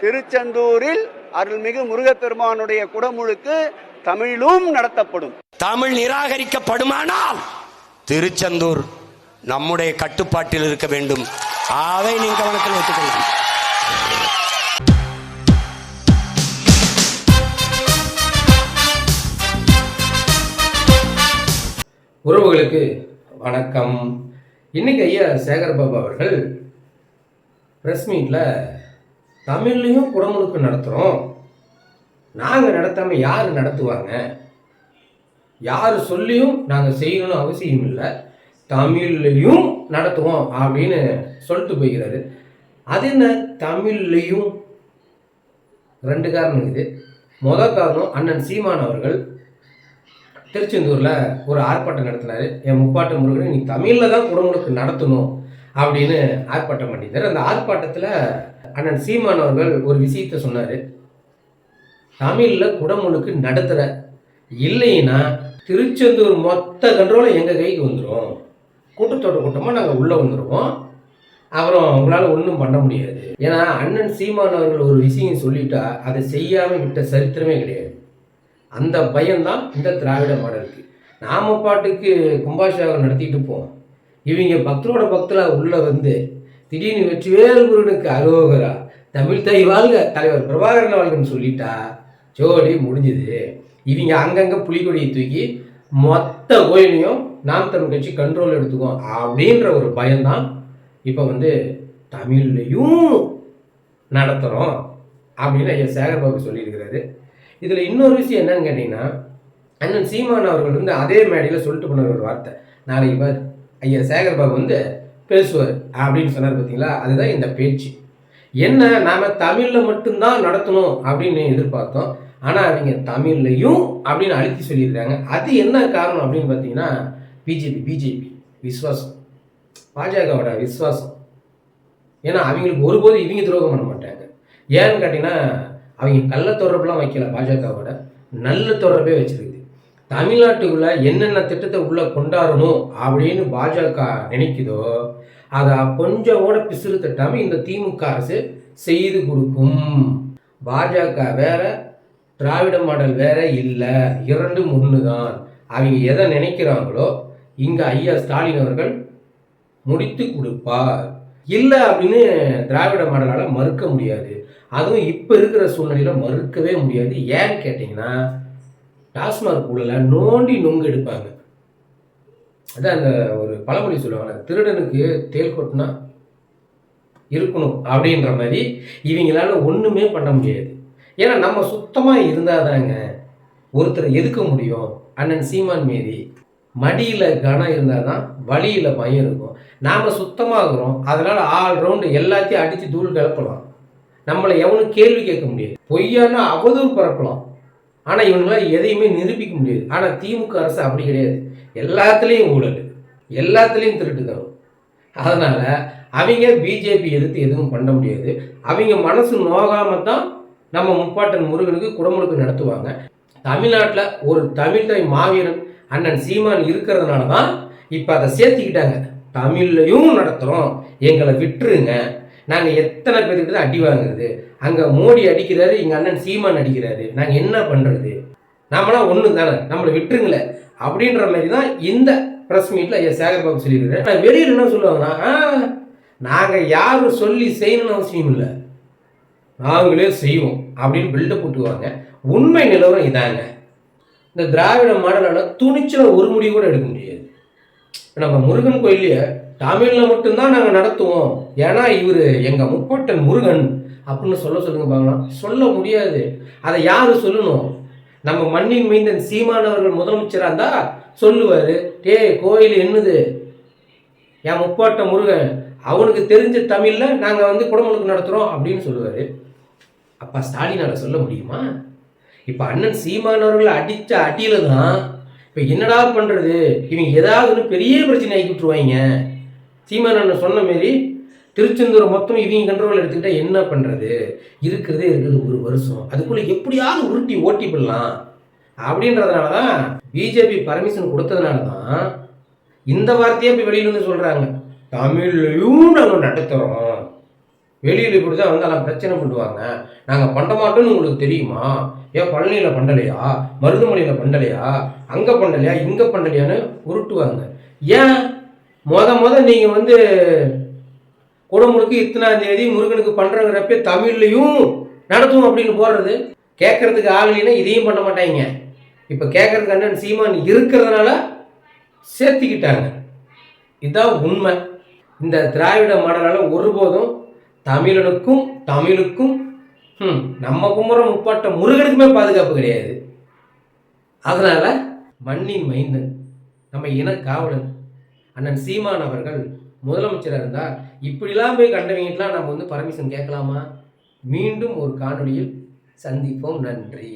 திருச்செந்தூரில் அருள்மிகு முருகப்பெருமானுடைய குடமுழுக்கு தமிழிலும் நடத்தப்படும். தமிழ் நிராகரிக்கப்படுமானால் திருச்செந்தூர் நம்முடைய கட்டுப்பாட்டில் இருக்க வேண்டும். அதை நீங்க கவனத்தில் வைத்துக் கொள்ளுங்கள் உறவுகளுக்கு வணக்கம். இன்னைக்கு ஐயா சேகர் பாபு அவர்கள் ப்ரெஸ் மீட்டில் தமிழ்லையும் குடமுழுக்கு நடத்துகிறோம் நாங்கள் நடத்தாமல் யார் நடத்துவாங்க? யார் சொல்லியும் நாங்கள் செய்யணும்னு அவசியம் இல்லை. தமிழ்லையும் நடத்துவோம் அப்படின்னு சொல்லிட்டு போய்கிறாரு அது என்ன? தமிழ்லையும் ரெண்டு காரணம் இது முதல் காரணம் அண்ணன் சீமான் அவர்கள் திருச்செந்தூரில் ஒரு ஆர்ப்பாட்டம் நடத்தினார். என் முப்பாட்டு முருகன் நீ தமிழில் தான் குடமுழுக்கு நடத்தணும். அப்படின்னு ஆர்ப்பாட்டம் பண்ணியிருந்தார் அந்த ஆர்ப்பாட்டத்தில் அண்ணன் சீமான் அவர்கள் ஒரு விஷயத்த சொன்னார். தமிழில் குடமுழுக்கு நடத்துகிற இல்லைன்னா திருச்செந்தூர் மொத்த கண்ட்ரோலும் எங்கள் கைக்கு வந்துடும் கூட்டத்தோட கூட்டமாக நாங்கள் உள்ளே வந்துடுவோம் அப்புறம் உங்களால் ஒன்றும் பண்ண முடியாது. ஏன்னா அண்ணன் சீமான் அவர்கள் ஒரு விஷயம் சொல்லிட்டா அதை செய்யாமல் விட்ட சரித்திரமே கிடையாது. அந்த பயம்தான் இந்த திராவிட மாடலுக்கு. நாம பாட்டுக்கு கும்பாபிஷேகம் நடத்திட்டு போவோம். இவங்க பக்தரோட பக்தராக உள்ளே வந்து திடீர்னு வெற்றிவேல் குருனுக்கு அரோகரா தமிழ் தை வாழ்க தலைவர் பிரபாகரன் வாழ்கன்னு சொல்லிட்டா ஜோடி முடிஞ்சுது. இவங்க அங்கங்கே புலிகொடியை தூக்கி மொத்த கோயிலையும் நாம் தமிழ் கட்சி கண்ட்ரோல் எடுத்துக்குவோம் அப்படின்ற ஒரு பயம்தான் இப்போ வந்து தமிழ்லையும் நடத்துகிறோம் அப்படின்னு ஐயா சேகர்பாபு சொல்லியிருக்கிறாரு. இதில் இன்னொரு விஷயம் என்னன்னு கேட்டிங்கன்னா அண்ணன் சீமான் அவர்கள் வந்து அதே மேடையில் சொல்லிட்டு போன ஒரு வார்த்தை. நாளைக்கு பார் ஐயா சேகர்பாபு வந்து பேசுவார். அப்படின்னு சொன்னார் பார்த்தீங்களா அதுதான் இந்த பேச்சு. என்ன நாம் தமிழில் மட்டும்தான் நடத்தணும் அப்படின்னு எதிர்பார்த்தோம். ஆனால் அவங்க தமிழ்லையும் அப்படின்னு அழுத்தி சொல்லியிருக்காங்க. அது என்ன காரணம் அப்படின்னு பார்த்தீங்கன்னா பிஜேபி பிஜேபி விஸ்வாசம் பாஜகவோட விஸ்வாசம் ஏன்னா அவங்களுக்கு ஒருபோதும் இவங்க துரோகம் பண்ண மாட்டாங்க. ஏன்னு கேட்டிங்கன்னா அவங்க கள்ள தொடர்புலாம் வைக்கல பாஜகவோட. நல்ல தொடர்பே வச்சிருக்குது தமிழ்நாட்டுக்குள்ள என்னென்ன திட்டத்தை உள்ள கொண்டாடணும் அப்படின்னு பாஜக நினைக்குதோ அதை கொஞ்சம் கூட பிசுறு தட்டாம இந்த திமுக அரசு செய்து கொடுக்கும். பாஜக வேற திராவிட மாடல் வேற இல்லை. இரண்டும் ஒன்று தான். அவங்க எதை நினைக்கிறாங்களோ இங்கே ஐயா ஸ்டாலின் அவர்கள் முடித்து கொடுப்பார். இல்லை அப்படின்னு திராவிட மாடலால் மறுக்க முடியாது. அதுவும் இப்போ இருக்கிற சூழ்நிலையில் மறுக்கவே முடியாது. ஏன்னு கேட்டிங்கன்னா டாஸ்மாக் ஊழல நோண்டி நொங்கு எடுப்பாங்க. அதான் அந்த ஒரு பழமொழி சொல்லுவாங்க திருடனுக்கு தேல் கொட்டினா இருக்கணும் அப்படின்ற மாதிரி இவங்களால ஒன்றுமே பண்ண முடியாது. ஏன்னா நம்ம சுத்தமாக இருந்தால் தாங்க ஒருத்தரை எதுக்க முடியும்? அண்ணன் சீமான் மாரி மடியில் கனம் இருந்தால் தான் வழியில் பயம் இருக்கும். நாம் சுத்தமாகிறோம் அதனால் ஆல் ரவுண்டு எல்லாத்தையும் அடித்து தூள் கிளப்பலாம் நம்மளை எவனும் கேள்வி கேட்க முடியாது. பொய்யான அவதூறு பரப்பலாம். ஆனால் இவங்களால் எதையுமே நிரூபிக்க முடியாது. ஆனால் திமுக அரசு அப்படி கிடையாது. எல்லாத்துலேயும் ஊழல். எல்லாத்துலேயும் தான் அதனால் அவங்க பிஜேபி எதிர்த்து எதுவும் பண்ண முடியாது. அவங்க மனசு நோகாமல் தான் நம்ம முப்பாட்டன் முருகனுக்கு குடமுழுக்கு நடத்துவாங்க. தமிழ்நாட்டில் ஒரு தமிழ்தாய் மாவீரன் அண்ணன் சீமான் இருக்கிறதுனால தான் இப்போ அதை சேர்த்துக்கிட்டாங்க. தமிழ்லையும் நடத்துகிறோம் எங்களை விட்டுருங்க. நாங்கள் எத்தனை பேர்கிட்ட தான் அடி வாங்குறது? அங்கே மோடி அடிக்கிறாரு எங்கள் அண்ணன் சீமான் அடிக்கிறாரு. நாங்கள் என்ன பண்ணுறது நாமெல்லாம் ஒன்று தானே. நம்மளை விட்டுருங்களே. அப்படின்ற மாதிரி தான் இந்த ப்ரெஸ் மீட்டில் ஐயா சேகர்பாபு சொல்லியிருக்காரு. ஆனால் வெளியில் என்ன சொல்லுவாங்கன்னா நாங்கள் யாரும் சொல்லி செய்யணும்னு அவசியம் இல்லை. நாங்களே செய்வோம். அப்படின்னு பில்டப் போட்டுவாங்க உண்மை நிலவரம் இதாங்க. இந்த திராவிட மாடலால் துணிச்சல ஒரு முடிவு கூட எடுக்க முடியாது. நம்ம முருகன் கோயிலையே தமிழில் மட்டும்தான் நாங்கள் நடத்துவோம். ஏன்னா இவர் எங்கள் முப்பட்டன் முருகன் அப்படின்னு சொல்ல சொல்லுங்க பார்க்கலாம். சொல்ல முடியாது. அதை யார் சொல்லணும்? நம்ம மண்ணின் மைந்தன் சீமானவர்கள் முதலமைச்சராக இருந்தா சொல்லுவார். டேய் கோயில் என்னது? என் முப்பாட்ட முருகன் அவனுக்கு தெரிஞ்ச தமிழில் நாங்கள் வந்து குடமுழுக்கு நடத்துகிறோம் அப்படின்னு சொல்லுவார். அப்பா ஸ்டாலினால் சொல்ல முடியுமா? இப்போ அண்ணன் சீமானவர்களை அடித்த அடியில் தான் இப்போ என்னடா பண்ணுறது இவங்க ஏதாவது பெரிய பிரச்சனை ஆக்கி விட்டுருவாங்க. சீமான் அண்ணன் சொன்ன மாரி திருச்செந்தூரை மொத்தம் இவங்க கண்ட்ரோல் எடுத்துக்கிட்டால் என்ன பண்ணுறது இருக்கிறதே இருக்குது ஒரு வருஷம். அதுக்குள்ளே எப்படியாவது உருட்டி ஓட்டி போடலாம் அப்படின்றதுனால தான் பிஜேபி பர்மிஷன் கொடுத்ததுனால தான் இந்த வார்த்தையே இப்போ வெளியில் வந்து சொல்கிறாங்க தமிழ்லையும் நாங்கள் நடத்துகிறோம் வெளியில் கொடுத்தா வந்து எல்லாம் பிரச்சனை பண்ணுவாங்க. நாங்கள் பண்ண மாட்டோம்னு உங்களுக்கு தெரியுமா? ஏன் பழனியில் பண்ணலையா? மருதுமலையில் பண்ணலையா? அங்கே பண்ணலையா? இங்கே பண்ணலையான்னு உருட்டுவாங்க. ஏன்? மொத மொத நீங்கள் வந்து குடமுழுக்கு இத்தனாம் தேதி முருகனுக்கு பண்ணுறங்கிறப்ப தமிழ்லையும் நடத்தும் அப்படின்னு போடுறது. கேட்கறதுக்கு ஆள் இல்லைன்னா இதையும் பண்ண மாட்டாங்க. இப்போ கேட்கறதுக்கு அண்ணன் சீமான் இருக்கிறதுனால சேர்த்திக்கிட்டாங்க. இதுதான் உண்மை. இந்த திராவிட மாடலால் ஒருபோதும் தமிழனுக்கும் தமிழுக்கும் நம்ம கும்புற முப்பாட்ட முருகனுக்குமே பாதுகாப்பு கிடையாது. அதனால் மண்ணின் மைந்தன் நம்ம இன காவலன் அண்ணன் சீமான் அவர்கள் முதலமைச்சராக இருந்தால் இப்படிலாம் போய் கண்டவங்கலாம் நம்ம வந்து பர்மிஷன் கேட்கலாமா? மீண்டும் ஒரு காணொலியில் சந்திப்போம். நன்றி.